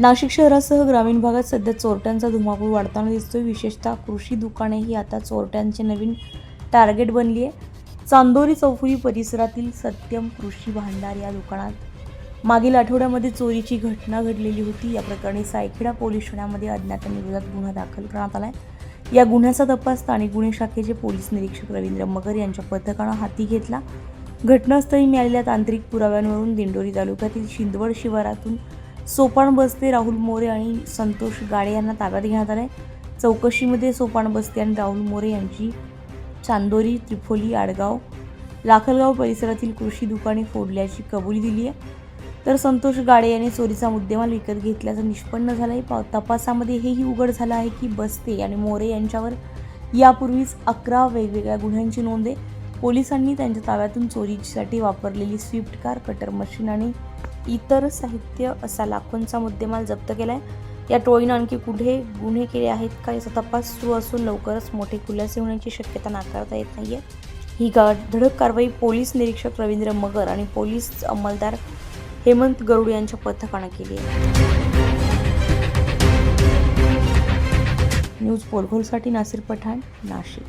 नाशिक शहरासह ग्रामीण भागात सध्या चोरट्यांचा धुमाकूळ वाढताना दिसतोय. विशेषतः कृषी दुकाने ही आता चोरट्यांचे नवीन टार्गेट बनली आहे चांदोरी चौफुली परिसरातील सत्यम कृषी भांडार या दुकानात. मागील आठवड्यामध्ये चोरीची घटना घडलेली होती. या प्रकरणी सायखेडा पोलीस ठाण्यामध्ये अज्ञातांविरोधात गुन्हा दाखल करण्यात आला आहे या गुन्ह्याचा तपास स्थानिक गुन्हे शाखेचे पोलीस निरीक्षक रवींद्र मगर यांच्या पथकानं हाती घेतला. घटनास्थळी मिळालेल्या तांत्रिक पुराव्यांवरून दिंडोरी तालुक्यातील शिंदवड शिवारातून सोपान बस्ते राहुल मोरे आणि संतोष गाडे यांना ताब्यात घेण्यात आलं आहे चौकशीमध्ये सोपान बस्ते आणि राहुल मोरे यांची चांदोरी त्रिफोली आडगाव लाखलगाव परिसरातील कृषी दुकाने फोडल्याची कबुली दिली आहे. तर संतोष गाडे यांनी चोरीचा मुद्देमाल विकत घेतल्याचं निष्पन्न झालं आहे तपासामध्ये हेही उघड झालं आहे की बस्ते आणि मोरे यांच्यावर यापूर्वीच अकरा वेगवेगळ्या गुन्ह्यांची नोंद आहे. पोलिसांनी त्यांच्या ताब्यातून चोरीसाठी वापरलेली स्विफ्ट कार कटर मशीन आणि इतर साहित्य असा लाखोंचा मुद्देमाल जप्त केला आहे या टोळीनं आणखी कुठे गुन्हे केले आहेत का याचा तपास सुरू असून लवकरच मोठे खुलासे होण्याची शक्यता नाकारता येत नाही आहे ही गा धडक कारवाई पोलीस निरीक्षक रवींद्र मगर आणि पोलीस अंमलदार हेमंत गरुड यांच्या पथकानं केली आहे. न्यूज पोलखोलसाठी नासिर पठाण नाशिक.